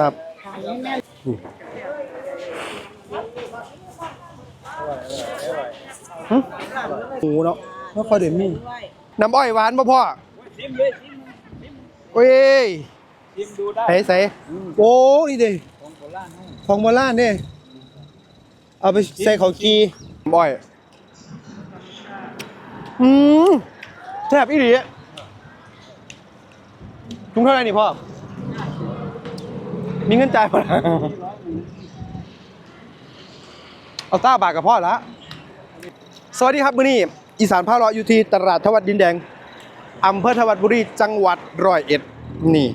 ครับขายแน่หึหมูเนาะไม่ค่อยเด่นมีน้ำอ้อยหวานป่ะพ่อชิมเลยชิมโอ้ยชิมดูได้ใส่ใส่โอ้นี่เด้ของโบราณให้ของโบราณเนี่ยเอาไปใส่ของกีน้ำอ้อยอืมแซ่บอีหลีถุงเท่าไหร่นี่พ่อ มีเงินจ่ายป่ะเอาต้าบาทกับพ่อละสวัสดีครับมื้อนี้อีสานพาเลาะอยู่ที่ตลาดทวัดดินแดงอำเภอทวัดบุรีจังหวัดร้อยเอ็ดนี่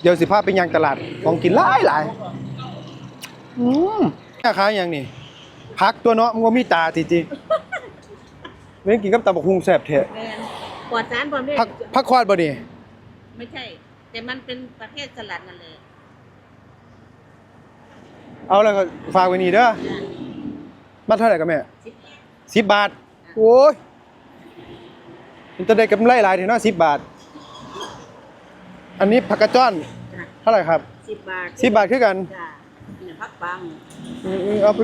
เดี๋ยวสิพาไปยังตลาดของกินหลายหลายอืมราคาอย่างนี่พักตัวเนาะมันก็มีตาจริงๆเว้นกินกับตำบักหุ่งแซ่บแท้ๆแมนปลอดสารปลอดเม็ดพักพักควาดบ่นี่ไม่ใช่ แต่มันเป็นประเภทสลัดนั่นแหละ เอาแล้วก็ฝากไว้นี่เด้อมาเท่าไหร่กันแม่สิบสิบบาท โอ้ยมันจะได้กำไรหลายถึงเนาะสิบบาท อันนี้ผักกระจ้อนจ้ะเท่าไหร่ครับสิบบาทสิบบาทคือกันจ้ะเนี่ยพักปังอืมเอาไป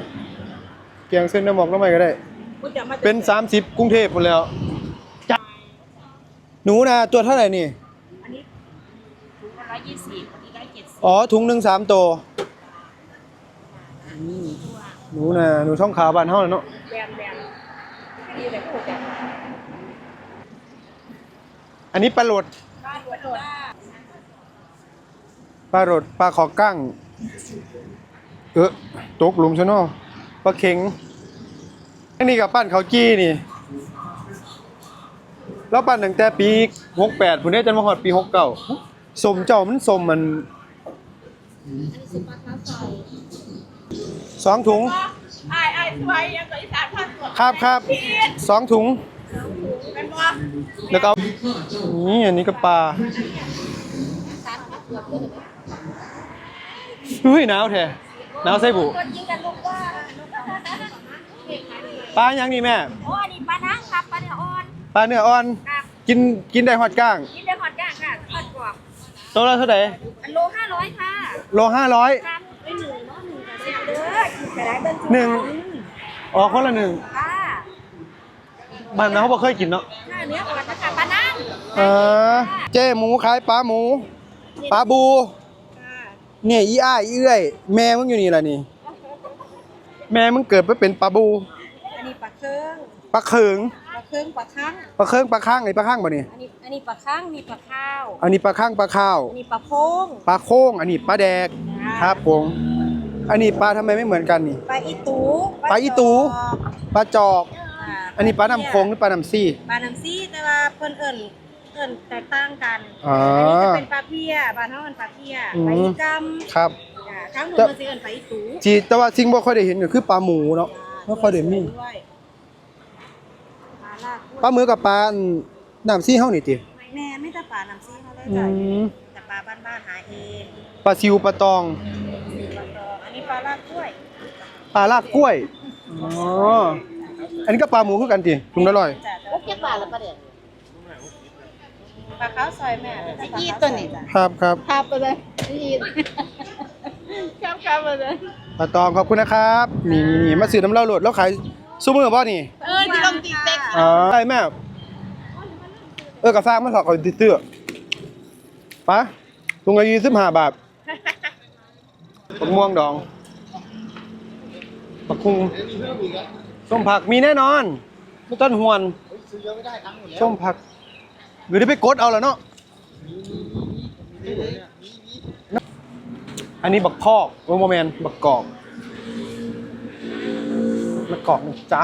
เกียงเส้นน้ำหมอกน้ำใหม่ก็ได้ กูจะมาเป็น 30 กรุงเทพหมดแล้วจ้ะหนูนะตัวเท่าไหร่นี่ อันนี้ถุงละร้อยยี่สิบอันนี้ร้อยเจ็ดสิบอ๋อถุงหนึ่งสามตัว หนูนะหนูช่องขาวบานเท่านั้นเนาะแบมแบมนี่เลยพวกแบบอันนี้ปลาโหลดบ้านหัวโดดปลาโหลดปลาขอกั้ง เออตกหลุมซะเนาะปลาเข็งอันนี้กับปั้นเขาวจี้นี่แล้วปั้นตั้งแต่ปีหกแปดผมเนี่ยจนมาหอดปีหกเก้าสมเจ้ามันสมมันอันนี้สิบบาทข้าวซอย สองถุง ไอ้ไอ้ถวยยังกับอีสานพันตัวครับครับสองถุง เป็นว่แล้วก็เอานี่อันนี้ก็ปลาเฮ้ยหนาวแท้หนาวใส่บุคนยิงกันลูกว่าปลายังนี่แม่ โอ้อันนี้ปลานังครับปลาเนื้ออ่อน ปลาเนื้ออ่อน ครับกินกินได้หอดก้าง กินได้หอดย่างค่ะทอดกรอบตัวละเท่าไหร่อันโลห้าร้อยค่ะ โลห้าร้อยครับ สียเด้อกินไปได้เบิ้ลหนึ่ง อ๋อคนละหนึ่งค่ะบ้านเราเขาบ่เคยกินเนาะ หน้าเนื้อก่อนนะคะปลานังเออ เจ้หมูขายปลาหมู ปลาบูค่ะเนี่ยอีอ้ายอีเอื้อย แม่มึงอยู่นี่ล่ะนี่ แม่มึงเกิดมาเป็นปลาบูอันนี้ปลาเคืองปลาเขิงปลาเคืองปลาคังปลาเคิงปลาข้างไอ้ปลาข้างบ่นี่อันนี้อันนี้ปลาคังนี่ปลาข้าว อันนี้ปลาข้างปลาข้าว อันนี้ปลาโพงปลาโค้งอันนี้ปลาแดก ครับผม อันนี้ปลาทำไมไม่เหมือนกันนี่ ปลาอีตูปลาอีตู จอกปลาจอกค่ะอันนี้ปลาน้ำโคงหรือปลาน้ำซี่ ปลาน้ำซี่แต่ว่าเพิ่นเอิ่นเอิ่นแตกต่างกันอ๋ออันนี้จะเป็นปลาเพี้ยบ้านเฮาเป็นปลาเพี้ยอืม ปลาอีกครับำจ้ะทั้งหมดแต่มันสิเอิ่นปลาอีตูจีแต่ว่าสิ่งบ่ค่อยได้เห็นก็คือปลาหมูเนาะบ่ค่อยได้มีด้วยปลาลากปลาหมือกับปลาอันน้ำซี่เฮานี่ติแม่ไม่แต่ปลาน้ำซี่เขาเลยอืจ้ะมแต่ปลาบ้านๆหาเองปลาซิวปลาตองปลาตองอันนี้ปลาลากกล้วย ปลาลากกล้วยอ๋ออันนี้ก็ปลาหมูคือกันติถุงละร้อยจ้ะโอเคปลาละปลาเด็ดปลาขาวซอยแม่สิกี้ตัวนี้จ้ะครับครับครับไปเลยนี่ครับครับไปเลยปลาตองขอบคุณนะครับนี่นี่นี่มาซื้อน้ำเหล้าโหลดแล้วขายซุมื้อบ่นี่เออที่ลงตีเต็กอ๋อใช่แม่เออกระซ่างมาสอกก่อนติดเตื้อปะถุงละ25บาทปักม่วงดอง ปักคุงส้มผักมีแน่นอนไม่ต้นหวนส้มผักหรือได้ไปกดเอาแล้วเนาะอันนี้บักพอกโอโมแมนบักกอกบักกอกนะจ๊ะ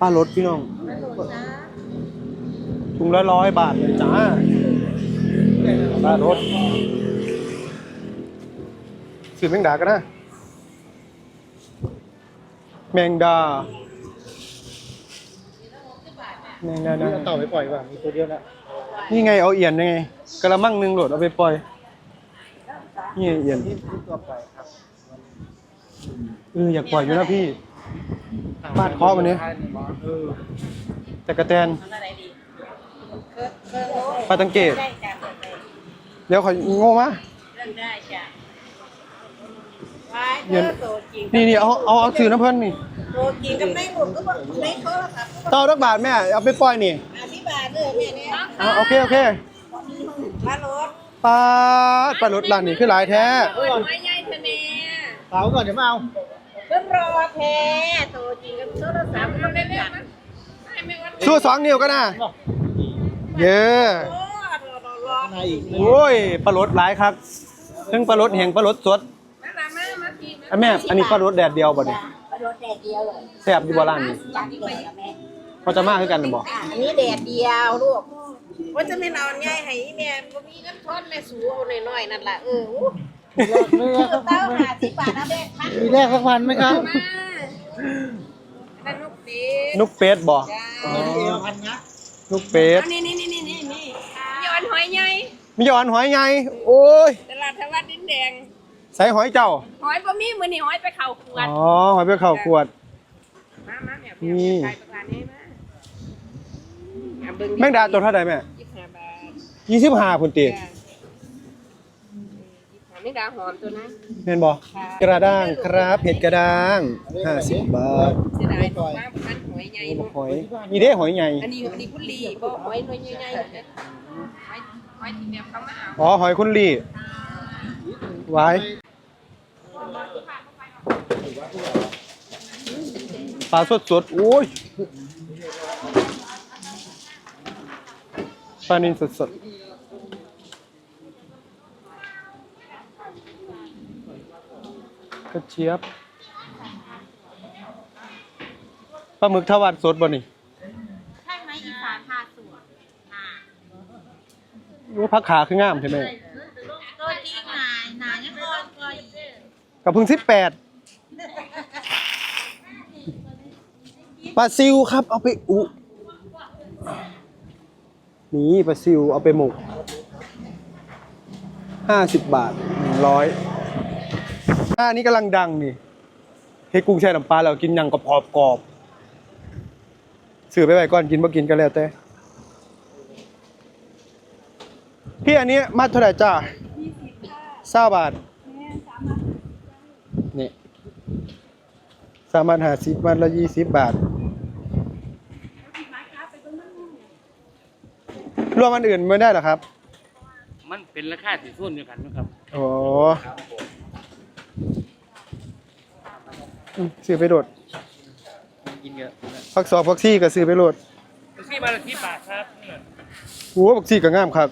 ป้ารถพี่น้องถุงละร้อยบาทเลยจ้าป้ารถ สื่อแมงดากันนะ แมงดา แมงดานะเต่าไปปล่อยป่ะมีตัวเดียวแล้วนี่ไงเอาเอียนยังไงกระมังหนึ่งโหลดเอาไปปล่อย นี่ไงเอียนที่ตัวปล่อยครับเอออยากปล่อยอยู่นะพี่ฟาดเคาะมันเนี่ยเออแต่กระแตนอะไรดีเครื่องเครื่องโลปลาตังเกตได้จ้ะเดี๋ยวขอยโง่มาเรื่องได้จ้ะไว้ เงินเธอโตจริงนี่นี่เอาเอาเอาถือน้ำเพิ่นนี่โตจริงกับในหมุนก็บอกในโทรศัพท์ก็บอกเต้ารักบาทแม่เอาไปปล่อยนี่อธิบายเด้อแม่เนี่ยเอาโอเคโอเคมารถปาดปลารถร้านนี้คือหลายแท้ไม่ใหญ่ทะเนเผาก่อนเดี๋ยวมาเอาเพิ่นรอแท้โตจริงกับโทรศัพท์มันได้จัดสู้สองนิ้วก็น่ะเย้โอ้รอรอรอข้างในอีกโอ้ยปลารถหลายครับทั้งปลารถแห้งปลารถสด อันแม่ อันนี้ปลารถแดดเดียวบ่เนี่ยรถแดดเดียวเลยแซ่บอยู่บ่ร้านนี้จัดดีกว่าแม่เขาจะมาคือกันน่ะบ่อันนี้แดดเดียวลูกว่าจะไม่นอนง่ายให้แม่บ่มีเงินทอนแม่สูเอาหน่อยๆนั่นล่ะเอออู้มีแรกสักเต้าหาสิบบาทนะแม่ค่ะมีแรกสักพันไหมครับสนุกดีนุกเป็ดบ่จ้ามีเอวพันนะนุกเป็ด นี่นี่นี่นี่นี่นี่ย้อนหอยใหญ่มีหยอนหอยไง โอ้ยตลาดทวัดดินแดง ใส่หอยเจ้า หอยบ่มีมื้อนี้หอยไปเข้าขวดอ๋อ หอยไปเข้าขวด มามาแม่นี่ไปประการนี้มาอะเบิ่แมงดาตัวเท่าไหร่แม่25บาทยี่สิบห้าพุ่นตีจ้าแมงดาหอมตัวนั้นเห็นบ่กระด้างครับเห็ดกระด้างห้าสิบบาทเสียดายมากประกันหอยใหญ่เนาะหอยมีเด้หอยใหญ่ อันนี้อันนี้พุ่นลีบ่หอยหน่วยใหญ่ๆเนี่ยหอยหอยที่แบบเขามาเอาอ๋อ หอยคุณลี่ไว้ ปลาสดสดๆโอ้ยปลานินสดสดๆกระเจี๊ยบปลาหมึกทวัดสดบ่นี่ใช่ไหมอีสานพาสวนอ่าว่าพักขาคืองามใช่ไหมตัวจริงนายนายยังก่อนก่อนกับพึ่งสิบแปด ปลาซิวครับ เอาไปอุนี่ปลาซิวเอาไปหมกห้าสิบบาทร้อยหน้านี้กำลังดังนี่เฮ้กุ้งแช่น้ำปลาเรากินยังกระพอบกรอบซื้อไปไว้ก่อนกินบ่กินก็แล้วแต่พี่อันนี้มาเท่าไหร่จ้าเศร้าบาทนี่สามารถหาสิบมันละยี่สิบบาท รวมอันอื่นไม่ได้เหรอครับ มันเป็นราคาสีส้นเดียวกันนะครับโอ้อืมซื้อไปโดดกินเยอะพักสองพักซี่ก็ซื้อไปโดดที่บาทละที่บาทครับเนี่ยโอ้พักซี่ก็งามครับ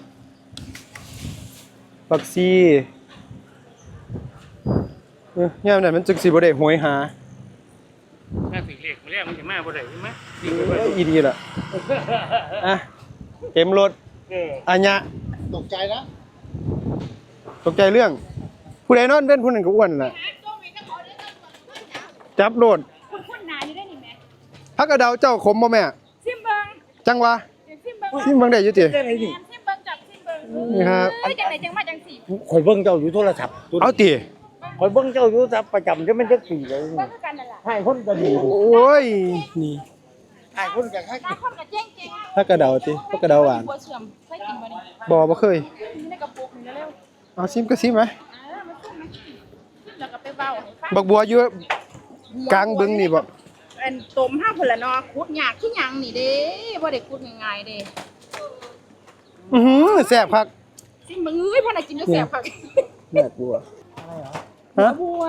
พักซี่เออยามนั้นมันจึกสิบ่ได้หวยหาถ้าสีเหล็กมาเรียกมันจะมาบ่ได้ใช่ไหมจริงเอไหมออีดีล่ะอะ เต็มรถเอออัญญะตกใจนะตกใจเรื่อง ผู้ใดนอนเล่นผู้นั้นก็อ้วนแหละจับโลดคุณคุณนายอยู่ได้นี่แม่พักกระเดาเจ้าขมบ่แม่ ซิมเบิงจังวะซิมเบิงซิมเบังได้อยู่ติ ได้ไหนนี่ซิมเบิงจับซิมเบิงนี่ครับ เอ้ยจังไหนจังมาจังสี่คอยเบิ้งเจ้าอยู่โทรศัพท์เอาติคอยเบิ้งเจ้าอยู่โทรศัพท์ประจำจะมันจะปีเลยเบิงคือกันนั่นแหละให้คนก็ดีโอ้ยนี่ ให้คนก็ให้ตาคนกับเจ๊งเจ๊งพักกระเดาติพักกระเดาหวานบัวเชื่อมเคยกินบ่นี่บ่บ่เคยกินในกระปุกนี่เร็วเอาซิมก็ซิมไหมๆอ่ามาซุ่มมาซิมแล้วก็ไปเว้าให้ฟังบักบัวอยู่กลางบึงนี่บ่อันต้มห้าพุ่นละเนาะขุดยากคือหยังนี่เด้บ่ได้ขุดง่ายๆเด้อื้อหือแซ่บคักซิมเบิงเอ้ยพ่อน่ะกินแล้วแซ่บคักแม่บัวฮะบัว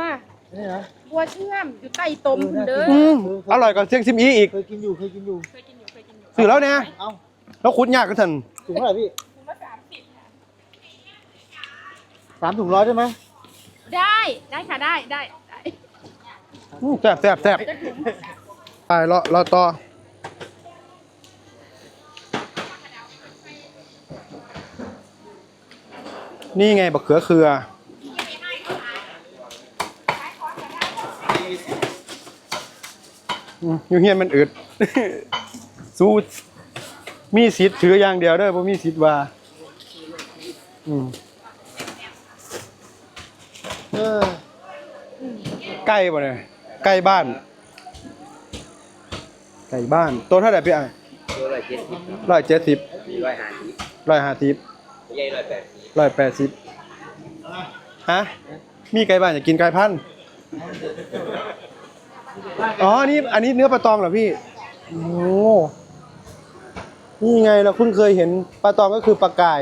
นี่นะ บัวเชื่อมอยู่ใต้ต้มพุ่นเด้ออืมอร่อยกว่าเสียงซิมอีอีกเคยกินอยู่เคยกินอยู่ เคยกินอยู่เคยกินอยู่ซื้อแล้วเนี่ยเอ้าแล้วขุดยากกันทันถุงเท่าไหร่พี่ถุงละ30ค่ะสามถุงร้อยใช่ไหมได้ได้ค่ะได้ได้ได้อื้อแซ่บแซ่บแซ่บไปรอรอต่อนี่ไงบักเขือเคือ อยู่เฮียนมันอึด สู้มีสิทธิ์ถืออย่างเดียวเด้อบ่มีสิทธิ์ว่า อืมเออใกล้บ่เนี่ยใกล้บ้านใกล้บ้าน ตัวเท่าไหร่พี่อะตัวร้อยเจ็ดสิบร้อยเจ็ดสิบร้อยห้าสิบร้อยห้าสิบใหญ่ร้อยแปดสิบร้อยแปดสิบฮะมีไก่บ้านอยากกินไก่พันธุ์ อ๋ออันนี้อันนี้เนื้อปลาตองเหรอพี่โอ้นี่ไงเราเพิ่งเคยเห็นปลาตองก็คือปลากาย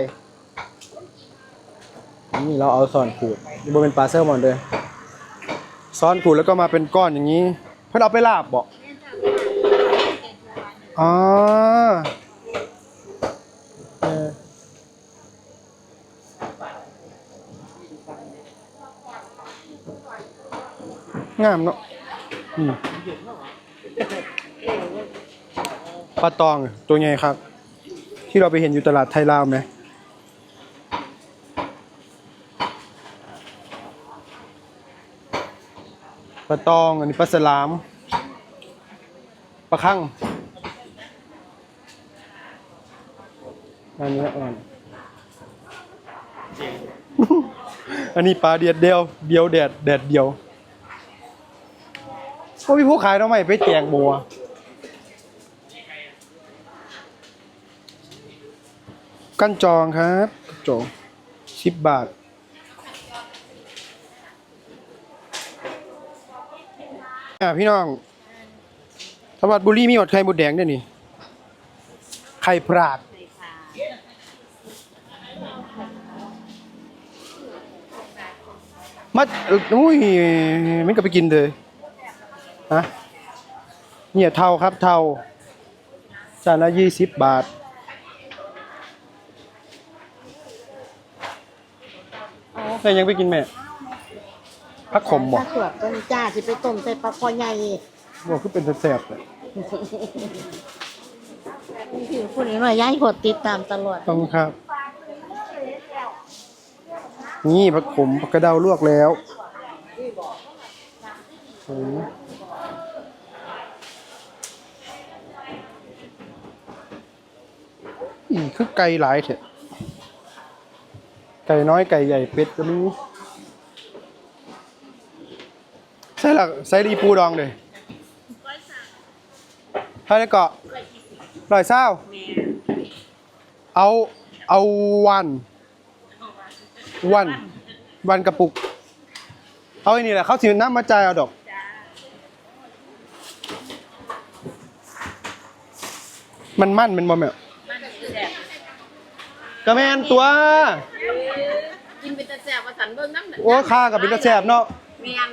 นี่เราเอาซอนขูดนี่บนเป็นปลาแซลมอนเลยซ้อนขูดแล้วก็มาเป็นก้อนอย่างนี้ เพื่อเอาไปลาบบอกอ๋อเอองามเนาะอืม ปลาตองตัวใหญ่ครับ ที่เราไปเห็นอยู่ตลาดไทยลาวไหมปลาตองอันนี้ปลาสลามปลาคั่งอันนี้อ่อนอันนี้ปลาเดียดเดียวเดียวแดดแดดเดียว ก็มีผู้ขายทำไมไปแจกบัว กั้นจองครับจองสิบบาท อ่าพี่น้องสวัสดบุรีมีหมดไข่หมดแดงด้วยนี่ ไข่ปราด มาอุ้ยมันก็ไปกินเลย ฮะเนี่ยเท่าครับเท่าจานละยี่สิบบาท แต่ยังไปกินแม่พักขมบ่ถ้าสวดต้นจ้าสิไปต้มใส่ปลาคอใหญ่บอกคือเป็นแสบๆเลยผิวผู้นี้หน่อยย้ายหดติดตามตลอดต้องครับ นี่ผักขมผักกระเดาลวกแล้ว อ้อีคือไก่หลายเถอะไก่น้อยไก่ใหญ่เป็ดก็มีใส่หลักใส่รีปูดองเลยถ้าได้เกาะร้อยเศร้าเอาเอาวันวันวันกระปุก เอาไอ้นี่แหละเขาสิน้ำมาจ่ายเอาดอกมันมั่นมันบ่แม่ กระแมนตัว กินเป็นตะแสบว่าสันเบิ่งน้ำโอ้ค่ากับเป็นตะแสบเนาะแมน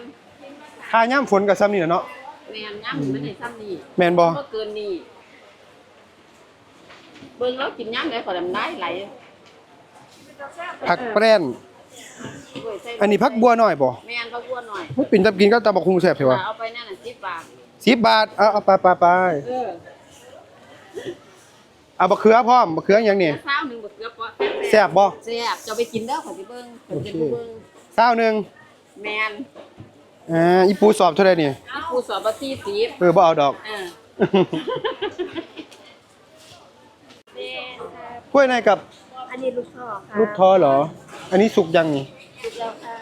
ค่าย่ำฝนกับซ้ำนี่แหละเนาะแมนย่ำมันในซ้ำนี่แมนบ่ก็เกินนี่เบิ่งแล้วกินย่ำได้ขอดำได้ไหลผักแป้นอันนี้ผักบัวหน่อยบ่แมนเขาบัวหน่อยมันปิ่นตับกินก็ตำบักคุงแซ่บใช่ปะเอาไปนั่นน่ะสิบบาทสิบบาทเอาเอาไปไปไปเออเอาบะเขือพร้อมบะเขืออย่างนี้เช้าหนึ่งบเกือบว่าแซ่บบ่แซ่บจะเอาไปกินเด้อขอสิเบิ่งขอสิเบิ่งเช้าหนึ่งแมนอ่าอีปูสอบเท่าไหร่นี่ที่ครูสอนมาที่สีเออบ่เอาดอกเออ กล้วยในกับอันนี้ลูกท่อค่ะลูกท้อเหรอ อันนี้สุกยังนี่ลูกแล้วค่ะ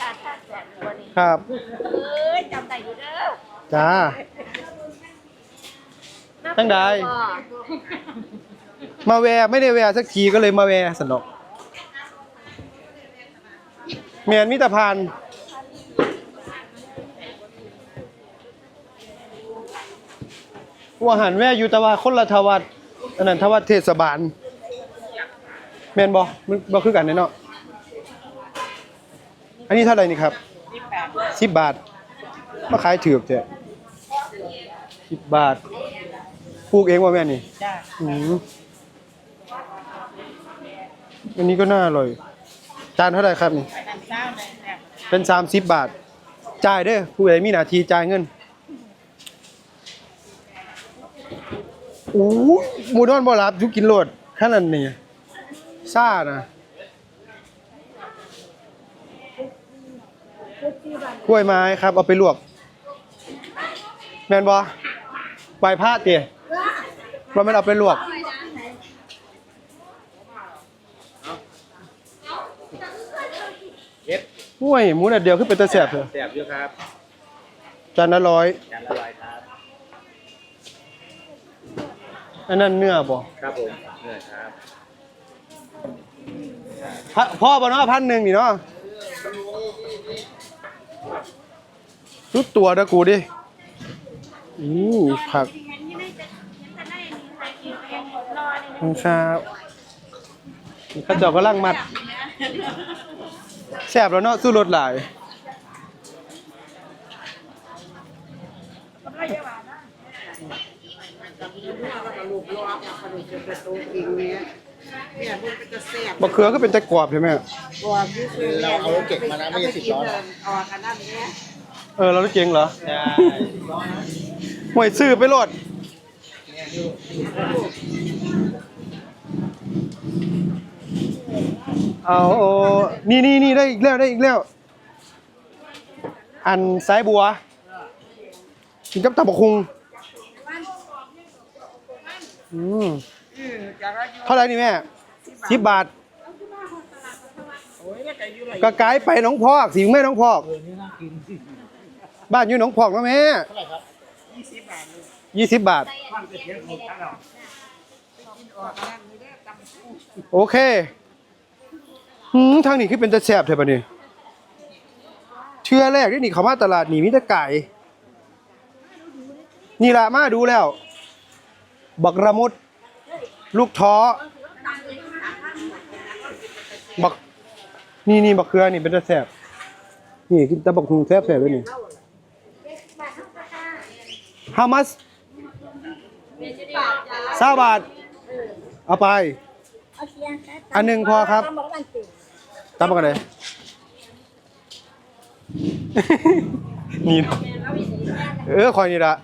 การคาดแสนวันนี้ครับ เอ้ยจำได้อยู่เด้อจ้า ตั้งใด พ่อ มาแวร์ไม่ได้แวร์สักทีก็เลยมาแวร์สนอกเมียนมิตรพานว่าหันแวร์อยู่แตะว่าคนละทวัดอันนั้นทวัดเทศบาลแมนบอมันบอคือกันแน่เนาะอันนี้เท่าไหร่นี่ครับสิบบาทมาขายถือกเถอะสิบบาทปลูกเองว่าแม่นี่จ้าอืม อันนี้ก็น่าอร่อย จานเท่าไหร่ครับนี่เนี่ยเป็นสามสิบบาท จ่ายเด้อผู้ใดมีหน้าทีจ่ายเงินโอ้หมูดอนบ่รับยุกินโหลดขนาดนี้ซ่านะกล้วยไม้ครับ เอาไปลวก แมนบอใบพาดเตี๋ยเราไม่นเอาไปลวก เฮ็ด ห้วยหมูนัดเดียวขึ้นเป็นตะแสบเถอะแซ่บอยู่ครับจานละร้อยจานละร้อยครับอันนั้นเนื้อบ่ครับผมเนื้อครับพะพ่อบ่เนาะพันหนึ่งนี่เนาะชุดตัวเด้อกูดิอู้ผักขอบคุณครับนี่เขาเจ้ากำลังมัด แซ่บแล้วเนาะสู้รสหลายลูกรอบกระดูกจะกระตุกอีกเนี้ยเนี่ยมันก็จะแซ่บบักเขือก็เป็นแต่กรอบใช่ไหมกว่าที่สุดเราเอารถเก็บมานะไม่ใช่สิบล้อนะออกกันนั่นเนี้ยเออเราได้เก่งเหรอใช่ห่วยซื้อไปโหลด เอานี่นี่นี่ได้อีกแล้วได้อีกแล้ว อันสายบัว กินกับตับกคุงอืมเท่าไหร่นี่แม่สิบบาท ก็ไกด์ไปน้องพอกสิแม่น้องพอก บ้านอยู่หนองพอกนะแม่เท่าไหร่ครับยี่สิบบาท โอเค หืมทางนี้คือเป็นตะแสบเถอะปะนี่เชื่อแรกที่นี่เขามาตลาดนี่มีแต่ไก่ นี่ละมาดูแล้ว บักระมุด ลูกท้อ บัก นี่นี่บักเครือนี่เป็นตะแสบนี่กินตะบักคุงแสบแสบเลยนี่ How much สาบาท เอาไป อันหนึ่งพอครับ ตามมากันเลย นี่เนาะเออคอยนี่ละ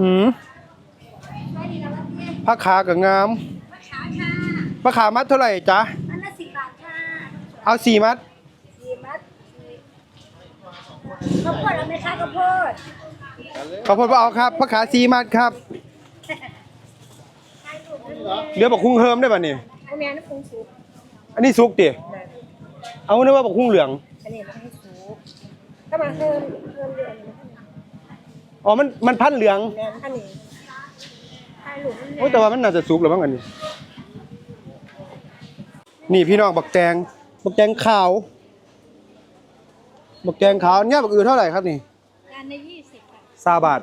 อืมผ้าขากับงามผ้าขามัดเท่าไหร่จ๊ะอันละสิบบาทค่ะเอาสี่มัดสี่มัดข้าวโพดเอาไหมคะข้าวโพดขอบคุณพ่อเอาครับผ้าขาสี่มัดครับ เดี๋ยวบอกคุ้งเฮิมได้ป่ะนี่อันนี้น้ำปรุงสุกอันนี้ซุกดิเอาเนื้อว่าบอกคุ้งเหลืองอันนี้มันให้สุกก็มาเพิ่มเพิ่มเดือนอ๋อมันมันพันเหลืองแม่นอันนี้ให้หลูกมันโอ้ยแต่ว่ามันน่าจะซุกหรือบ้างอันนี้ นี่พี่น้องบักแตงบักแตงขาวบักแตงขาวเนี่ยบักอือเท่าไหร่ครับนี่จานในยี่สิบค่ะซาบาท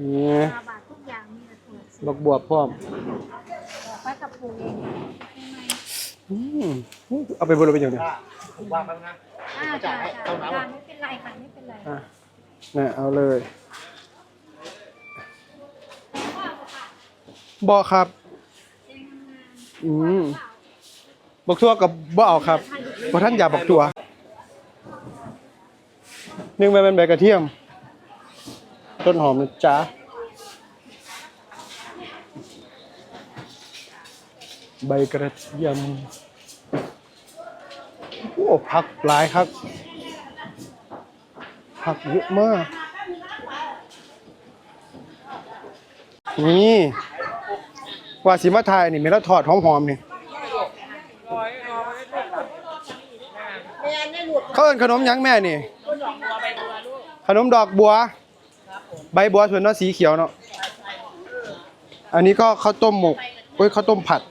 นี่ บักบวบพร้อมปลากระปูเองค่ะอืมเอาไปบริเวณอย่างเดียวผมวางไปนะอ่าจ้าจ้าจ้าไม่เป็นไรค่ะไม่เป็นไรอะนี่เอาเลยบอครับอืมบักทัวกับบ่เอาครับเพราะท่านอย่าบักทัวหนึ่งใบเป็นใบกระเทียม ต้นหอมนะจ๊ะ ใบกระเทียมโอ้ผักหลายครับ ผักเยอะมาก นี่ว่าสิมาทายนี่มีแล้วถอดหอมๆนี่เขาเอินขนมยังแม่นี่ ขนมดอกบัว ใบบัวส่วนนาะสีเขียวเนาะอันนี้ก็ข้าวต้มหมกเอ้ยข้าวต้มผัด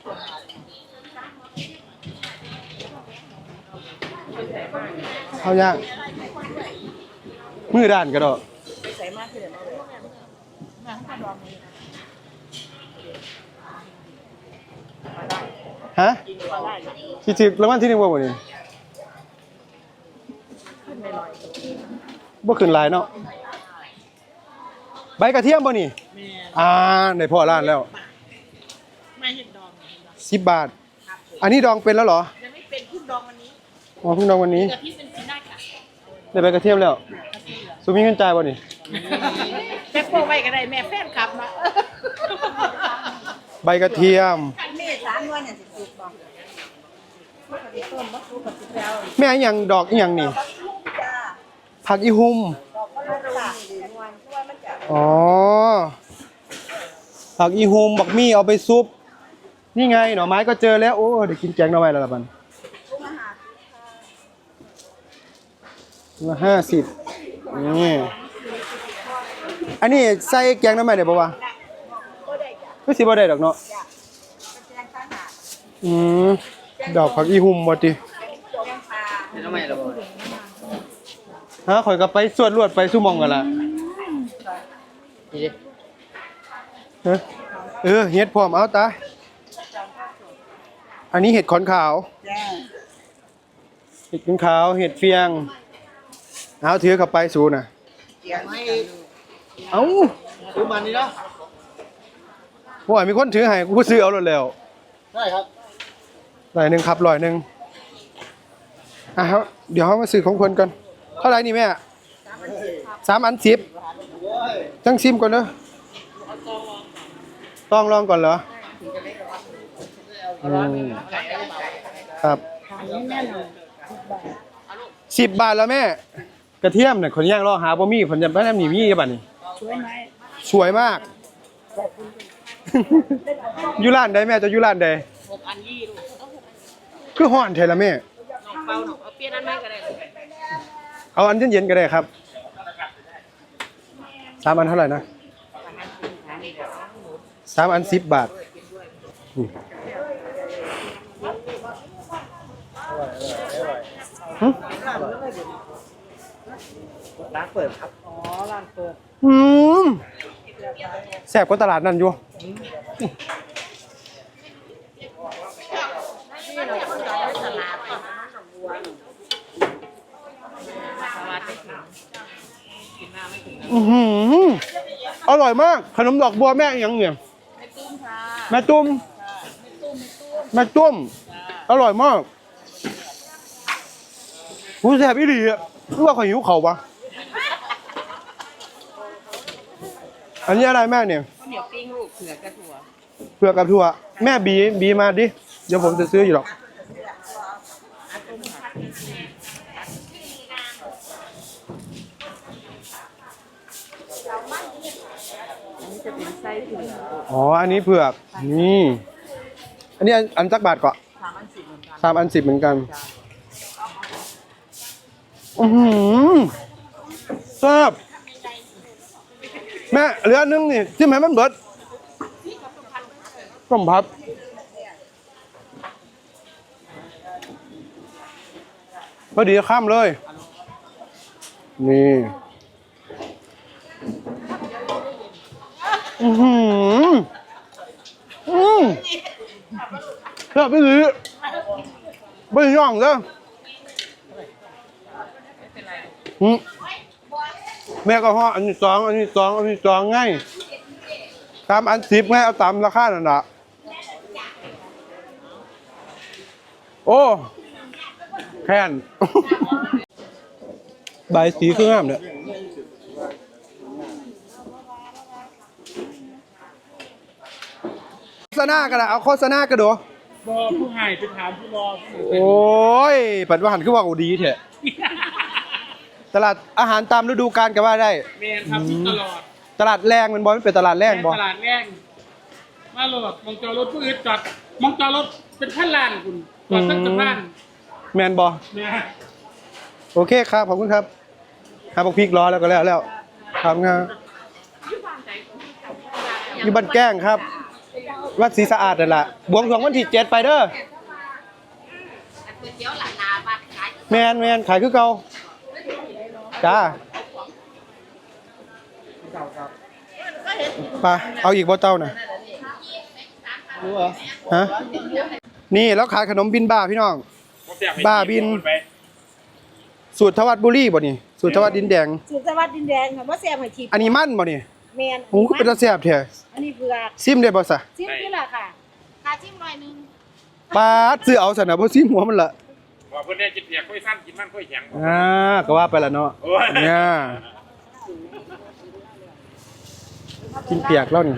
ข้าวย่าง มือด้านก็ดอกฮะที่จิบแล้วมันที่หนึ่งบ่บ่นี่บ่ขึ้นหลายเนาะใบกระเทียมบ่นี่อ่าได้พอร้านแล้วไม่เห็นดองสิบบาท อันนี้ดองเป็นแล้วเหรอ อ๋อเพิ่งดองวันนี้แต่พี่เป็นปีหน้าค่ะได้ใบกระเทียมแล้วสุมีเงินจ่ายบ่นี่แม่โป้ไว้ก็ได้แม่แฟนคลับมาใบกระเทียม แม่สามวันเนี่ยสิสุกบอกต้นมะกรูดกับสิบแล้วแม่อหยังดอกอหยังนี่จ้าผักอีหุ่มดอกก็ลูกหลานดีนวลเพราะว่ามันจะอ๋อ ผักอีหุ่มบักมี่เอาไปซุป นี่ไงหน่อไม้ก็เจอแล้ว โอ้เดี๋ยวกินแกงหน่อไม้แล้วละบัน ละห้าสิบนี่อันนี้ใส่แกงหน่อไม้ได้ปะวะก็สิบ่ได้ดอกเนาะจ้ะแจ้งข้างหาอืมดอกผักอีหุ่มบ่ติแจ้งปลาทำไมล่ะบ่ฮะข่อยก็ไปสวดลวดไปซุหมองกันล่ะนี่ดิฮะเออเฮ็ดพร้อมเอาตาอันนี้เห็ดขอนขาวจ้าเห็ดขอนขาว เห็ดเฟียง เอาถือกลับไปสูน่ะเกี่ยงให้เอ้าซื้อมันนี่เนาะบ่อยมีคนถือให้กูก็ซื้อเอาแล้วแล้วได้ครับร้อยหนึงครับร้อยหนึงอะครับเดี๋ยวเฮามาซื้อของเพิ่นกันเท่าไหร่นี่แม่สามอันสิบจังซิมก่อนเด้อต้องลองก่อนเหรออืมครับสิบบาทแล้วแม่ กระเทียมเนี่ยคนย่างรอหาบ่มีผมจะไม่ได้มีมีบัดนี้สวยไหมสวยมากอยู่ร้านใดแม่จะอยู่ร้านใดหกอันยี่ลูกคือฮ้อนแท้ละแม่น้องเปาหนูเอาเปลี่ยนอันใหม่ก็ได้ลูกเอาอันเย็นๆก็ได้ครับสามอันเท่าไหร่นะสามอันสิบบาทนี่หึ ร้านเปิดครับ อ๋อ ร้านเปิดอืมแซ่บกว่าตลาดนั่นอยู่นี่เราก็จะไปตลาดก่อนนะน้องบัวตลาดไม่ถึงกินน้ำไม่ถึงอือหืออร่อยมาก ขนมดอกบัวแม่อีหยังเนี่ยไม่ตุ้มค่ะแม่ตุ้มแม่ตุ้ม อร่อยมากหูแซ่บอีหลีอะรู้ว่าข่อยหิวเขาวปะ อันนี้อะไรแม่เนี่ยข้าวเหนียวปิ้งลูกเผือกกระถั่วเผือกกับถั่ว แม่บีบีมาดิ เดี๋ยวผมจะซื้ออยู่หรอก อันนี้จะเป็นไส้เผือกอ๋อ อันนี้เผือก นี่ อันนี้อันอันจักบาทก่อนสามอันสิบเหมือนกันสามอันสิบเหมือนกัน อือหือแซ่บ แม่เหลืออันนึงนี่ที่แม่มันเบิดต้มผัดพอดีข้ามเลย นี่อือหืออืมแซ่บไปเลยไม่ย่องเด้ออืม แม่ก็ห่ออันนี้สองอันนี้สองอันนี้สองไงตามอันสิบไงเอาตามราคานั่นแหละโอ้แค่นใบสีเครื่องามเนี่ยโฆษณากันนะเอาโฆษณากันดูบอผู้ให้ไปถามผู้รอผู้โอ้ยปัดว่าหันขึ้นว่ากูดีเถอะ ตลาดอาหารตามฤดูกาลก็ว่าได้เมนครับที่ตลอดตลาดแรงมันบอลเป็นตลาดแรงบอตลาดแรงมาโหลดมองจอรถผู้อื่นจอดมองจอรถเป็นพันล้านคุณจอดตั้งแต่พันแมนบอเนี่ยโอเคครับขอบคุณครับหาบักพริกรอแล้วก็แล้วแล้วครับงานอยู่บ้านแก้งครับ วัดศรีสะอาดนั่นแหละบวงสรวงวันที่เจ็ดไปเด้อก๋วยเตี๋ยวหลานนาบัดขายแมนแมนขายคือเก่า จ้าไปเอาอีกบ่เจ้าน่ะรู้เหรอฮะนี่แล้วขายขนมบินบ้าพี่น้อง บ้าบิน สูตรทวัดบุรีบ่นี่สูตรทวัดดินแดงสุสวัสดิ์ดินแดงค่ะว่าแซ่บให้ทิพย์อันนี้มั่นบ่นี่แมนโอ้ก็เป็นตาแซ่บแท้อันนี้เผือกซิมได้บ่ซะซิมที่ละค่ะค่าจิ้มหน่อยนึงปาดซื้อเอาซะนะบ่ซิมหัวมันละ บอกเพื่อนได้กินเปียกค่อยสั้นกินมันค่อยแข็งอ่าก็ว่าไปละเนาะโอ้ยเนี่ยกินเปียกแล้วนี่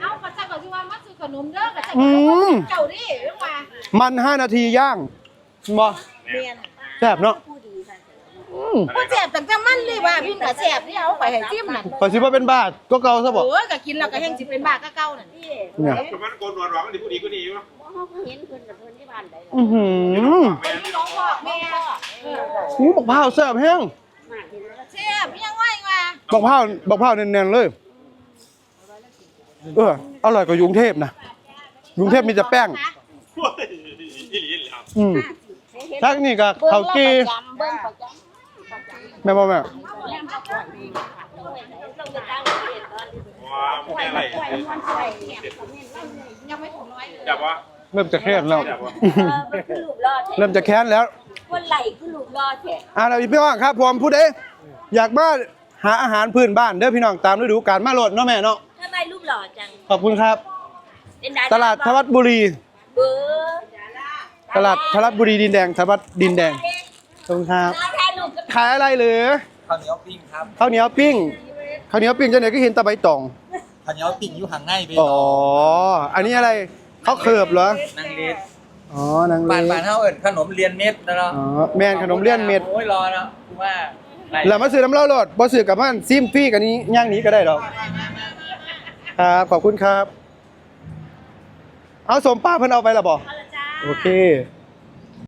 เอากระจับก็สิว่ามาซื้อขนมเด้อกระจับอืม เจ้าดิเรื่องว่ามัน5นาทีย่างบ่แม่นแซ่บเนาะผู้ดีค่ะอืมบ่แซ่บตั้งแต่มันเลยว่าพี่ก็แซ่บนี่เอาไปให้จิ้มนั่นขอยสิว่าเป็นบาทก็เก่าซะบ่โอ้ยก็กินแล้วก็แห้งสิเป็นบ้าก็เก่านั่นนี่เนี่ยมันโกนหนวดหวังดีผู้ดีก็ดี อยู่อื้อหือน้องบอกแม่อู้บักพร้าวแซ่บแฮงแซ่บยังไงว่าบักพร้าวบักพร้าวแน่นๆเลย เอออร่อยกว่ากรุงเทพนะกรุงเทพมีแต่แป้งอืมทักนี่ก็ข้าวกีเบิ้งประจแม่บ่แม่จับวะ เริ่มจะแค้นแล้วคือลูกรอดแท้เริ่มจะแค้นแล้วคนไหลคือลูกรอดแท้ อ่าเราพี่น้องครับผมพูดเด้อยากมาหาอาหารพื้นบ้านเด้อพี่น้องตามฤดูกาลมาโลดเนาะแม่เนาะทำไมลูกหล่อจัง ขอบคุณครับ เป็นไงตลาดธวัดบุรี เบอร์ตลาดธวัดบุรีดินแดงธวัดดินแดงขอบคุณครับตาแทนลูกก็ขายอะไรเหรือข้าวเหนียวปิ้งครับข้าวเหนียวปิ้งข้าวเหนียวปิ้งจังไหนก็เห็นตะไบตองข้าวเหนียวปิ้งอยู่ห่างในไปอ๋ออันนี้อะไร ข้าวเคิบเหรอ นางเล็ดอ๋อนางบ้านเล็บ้านเฮาเอิ้นขนมเรียนเม็ดนะเนาะอ๋อแมนขนมเลี่ยนเม็ดโอ้ยรอนะกูว่าไหนแล้วมาซื้อน้ำเหล้าโลดบ่ซื้อกับมันซิมฟรีกันนี้ย่างหนี้ก็ได้ดอกครับขอบคุณครับ เอาสมป้าเพิ่นเอาไปและบ่เอาละจ้าโอเค